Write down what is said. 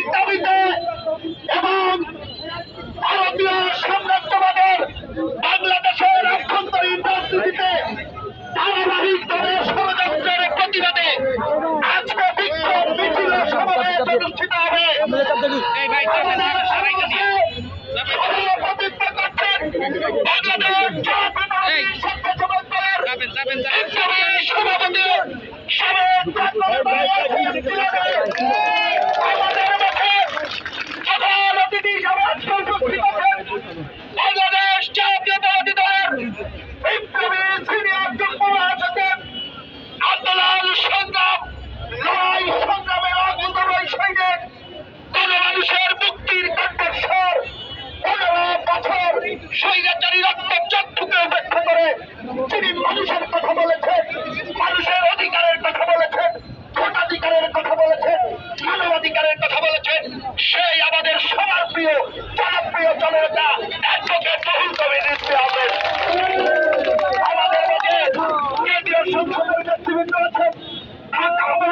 মুক্তির দাবিতে এবং ভারতীয় সাম্রাজ্যবাদের বাংলাদেশের আভ্যন্তরীণ রাজনীতিতে ধারাবাহিকভাবে ষড়যন্ত্রের প্রতিবাদে আজকে বিক্ষোভ মিছিল সমাবেশ অনুষ্ঠিত হবে সভাপতি সাবেক করে তিনি মানুষের কথা বলেছে, মানুষের অধিকারের কথা বলেছে, ভোটাধিকারের কথা বলেছে, মানবাধিকারের কথা বলেছে। সেই আমাদের সবার প্রিয় জনপ্রিয় জনতা অ্যাডভোকেট রহুল কবির আহমেদ। আমাদের মধ্যে কেন্দ্রীয় সংসদের নেতৃবৃন্দ আছেন। আমাদের